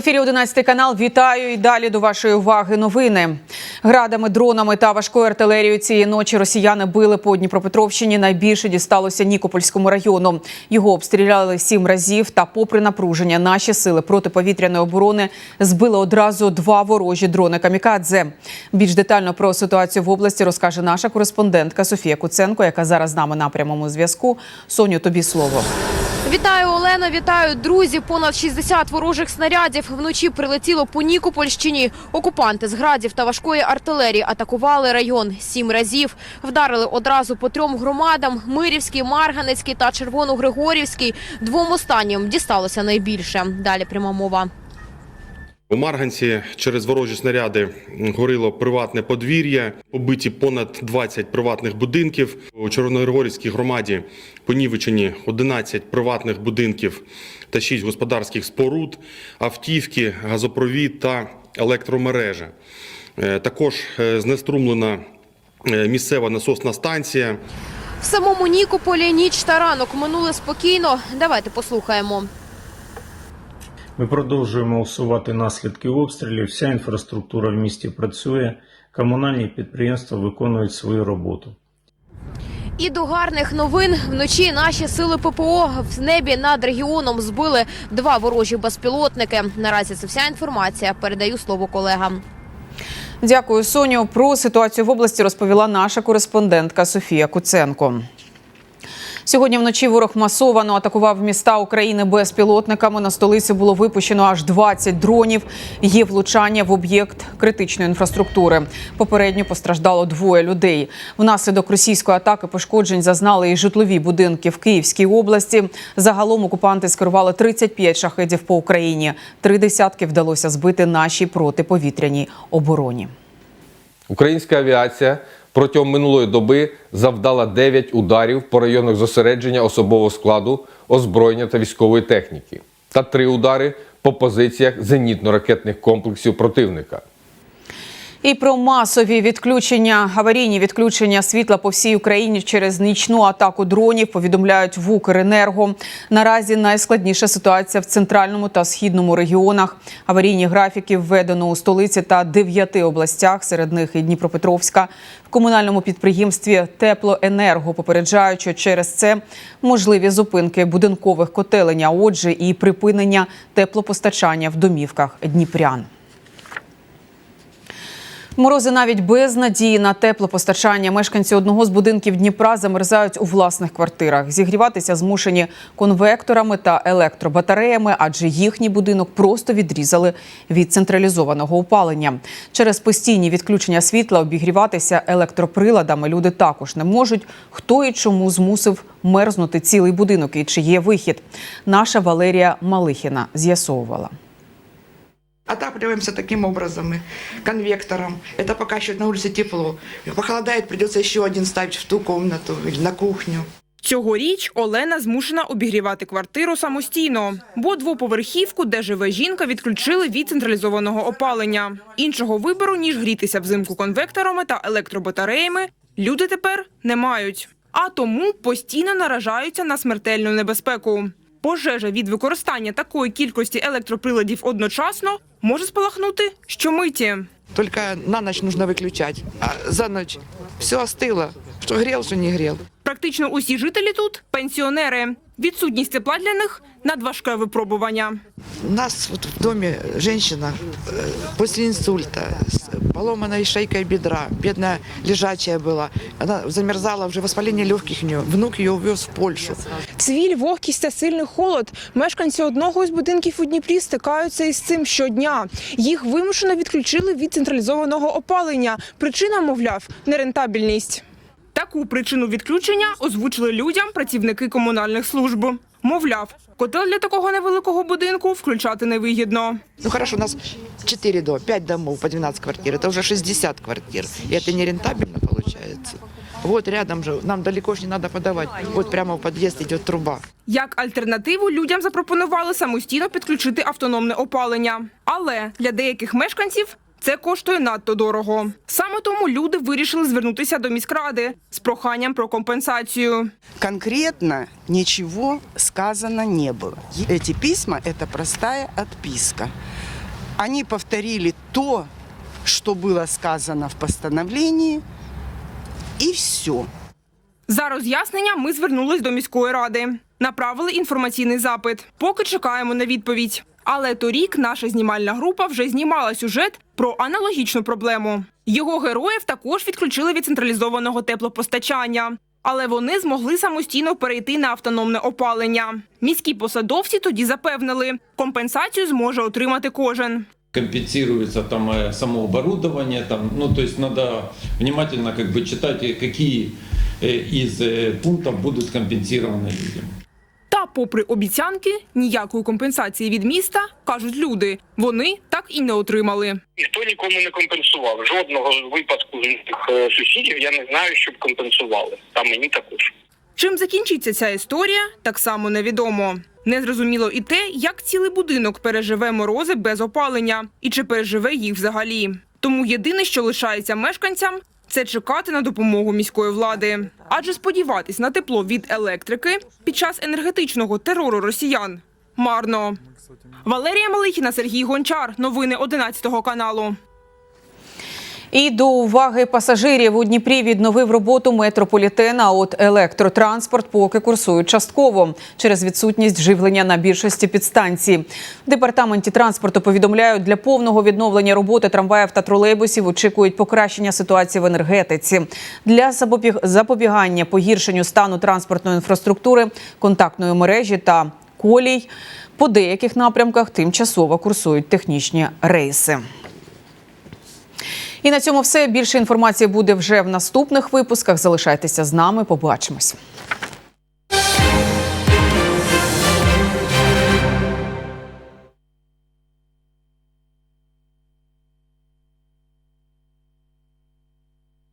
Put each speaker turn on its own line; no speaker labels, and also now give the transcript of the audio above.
ефірі 11 канал. Вітаю і далі до вашої уваги новини. Градами, дронами та важкою артилерією цієї ночі росіяни били по Дніпропетровщині. Найбільше дісталося Нікопольському району. Його обстріляли сім разів. Та, попри напруження, наші сили протиповітряної оборони збили одразу два ворожі дрони камікадзе. Більш детально про ситуацію в області розкаже наша кореспондентка Софія Куценко, яка зараз з нами на прямому зв'язку. Соню, тобі слово.
Вітаю, Олена. Вітаю, друзі. Понад 60 ворожих снарядів вночі прилетіло по Нікопольщині. Окупанти з градів та важкої артилерії атакували район сім разів. Вдарили одразу по трьом громадам: Мирівський, Марганецький та Червоногригорівський. Двом останнім дісталося найбільше. Далі пряма мова.
У Марганці через ворожі снаряди горіло приватне подвір'я, побиті понад 20 приватних будинків. У Чорногорівській громаді понівечені 11 приватних будинків та 6 господарських споруд, автівки, газопровід та електромережа. Е, Також е, знеструмлена е, місцева насосна станція.
В самому Нікополі ніч та ранок минули спокійно. Давайте послухаємо.
Ми продовжуємо усувати наслідки обстрілів. Вся інфраструктура в місті працює. Комунальні підприємства виконують свою роботу.
І до гарних новин вночі наші сили ППО в небі над регіоном збили два ворожі безпілотники. Наразі це вся інформація. Передаю слово колегам.
Дякую, Соню. Про ситуацію в області розповіла наша кореспондентка Софія Куценко. Сьогодні вночі ворог масовано атакував міста України безпілотниками. На столиці було випущено аж 20 дронів. Є влучання в об'єкт критичної інфраструктури. Попередньо постраждало двоє людей. Внаслідок російської атаки пошкоджень зазнали і житлові будинки в Київській області. Загалом окупанти скерували 35 шахедів по Україні. Три десятки вдалося збити нашій протиповітряній обороні.
Українська авіація протягом минулої доби завдала 9 ударів по районах зосередження особового складу, озброєння та військової техніки, та 3 удари по позиціях зенітно-ракетних комплексів противника.
І про масові відключення, аварійні відключення світла по всій Україні через нічну атаку дронів повідомляють в Укренерго. Наразі найскладніша ситуація в центральному та східному регіонах. Аварійні графіки введено у столиці та дев'яти областях, серед них і Дніпропетровська. В комунальному підприємстві Теплоенерго попереджають, що через це можливі зупинки будинкових котелень, а отже, і припинення теплопостачання в домівках дніпрян. Морози навіть без надії на теплопостачання. Мешканці одного з будинків Дніпра замерзають у власних квартирах. Зігріватися змушені конвекторами та електробатареями, адже їхній будинок просто відрізали від централізованого опалення. Через постійні відключення світла обігріватися електроприладами люди також не можуть. Хто і чому змусив мерзнути цілий будинок і чи є вихід? Наша Валерія Малихіна з'ясовувала.
Отапливаемся таким образом, конвектором. Это пока еще на улице тепло. Похолодает, придется еще один ставить в ту комнату или на кухню.
Цьогоріч Олена змушена обігрівати квартиру самостійно, бо двоповерхівку, де живе жінка, відключили від централізованого опалення. Іншого вибору, ніж грітися взимку конвекторами та електробатареями, люди тепер не мають. А тому постійно наражаються на смертельну небезпеку. Пожежа від використання такої кількості електроприладів одночасно може спалахнути щомиті.
Только на ніч потрібно виключати, А за ніч все остило, що грів, що не грів.
Практично усі жителі тут пенсіонери. Відсутність тепла для них надважке випробування.
У нас вот в доме женщина э, после инсульта с поломанной шейкой бедра, бедная лежачая была. Она замерзала, уже воспаление легких у нее. Внук ее увез в Польшу.
Цвіль, вогкість та сильний холод. Мешканці одного із будинків у Дніпрі стикаються із цим щодня. Їх вимушено відключили від централізованого опалення. Причина, мовляв, нерентабельність.
Таку причину відключення озвучили людям працівники комунальних служб. Мовляв, котел для такого невеликого будинку включати невигідно.
Ну хорошо, у нас 4 дома, 5 домов по 12 квартир. Это уже 60 квартир. И это нерентабельно получается. Вот рядом же, нам далеко ж не надо подавать. Вот прямо в подъезд идет труба.
Як альтернативу людям запропонували самостійно підключити автономне опалення. Але для деяких мешканців це коштує надто дорого. Саме тому люди вирішили звернутися до міськради з проханням про компенсацію.
Конкретно ничего сказано не было. Эти письма – это простая отписка. Они повторили то, что было сказано в постановлении, и все.
За роз'яснення ми звернулись до міської ради. Направили інформаційний запит. Поки чекаємо на відповідь. Але торік наша знімальна група вже знімала сюжет про аналогічну проблему. Його героїв також відключили від централізованого теплопостачання. Але вони змогли самостійно перейти на автономне опалення. Міські посадовці тоді запевнили, компенсацію зможе отримати кожен.
компенсируется там э, само оборудование, там, ну то есть надо внимательно как бы читать, э, какие э, из э, пунктов будут компенсированы людям.
Попри обіцянки, ніякої компенсації від міста кажуть люди. Вони так і не отримали.
Ніхто нікому не компенсував. Жодного випадку з е, сусідів я не знаю, щоб компенсували. Та мені також.
Чим закінчиться ця історія, так само невідомо. Незрозуміло і те, як цілий будинок переживе морози без опалення і чи переживе їх взагалі. Тому єдине, що лишається мешканцям, це чекати на допомогу міської влади. Адже сподіватись на тепло від електрики під час енергетичного терору росіян марно. Валерія Малихіна, Сергій Гончар. Новини 11 каналу.
І до уваги пасажирів у Дніпрі відновив роботу метрополітена. От електротранспорт поки курсують частково через відсутність живлення на більшості підстанцій. В департаменті транспорту повідомляють, для повного відновлення роботи трамваїв та тролейбусів очікують покращення ситуації в енергетиці. Для запобігання погіршенню стану транспортної інфраструктури, контактної мережі та колій по деяких напрямках тимчасово курсують технічні рейси. І на цьому все. Більше інформації буде вже в наступних випусках. Залишайтеся з нами. Побачимось.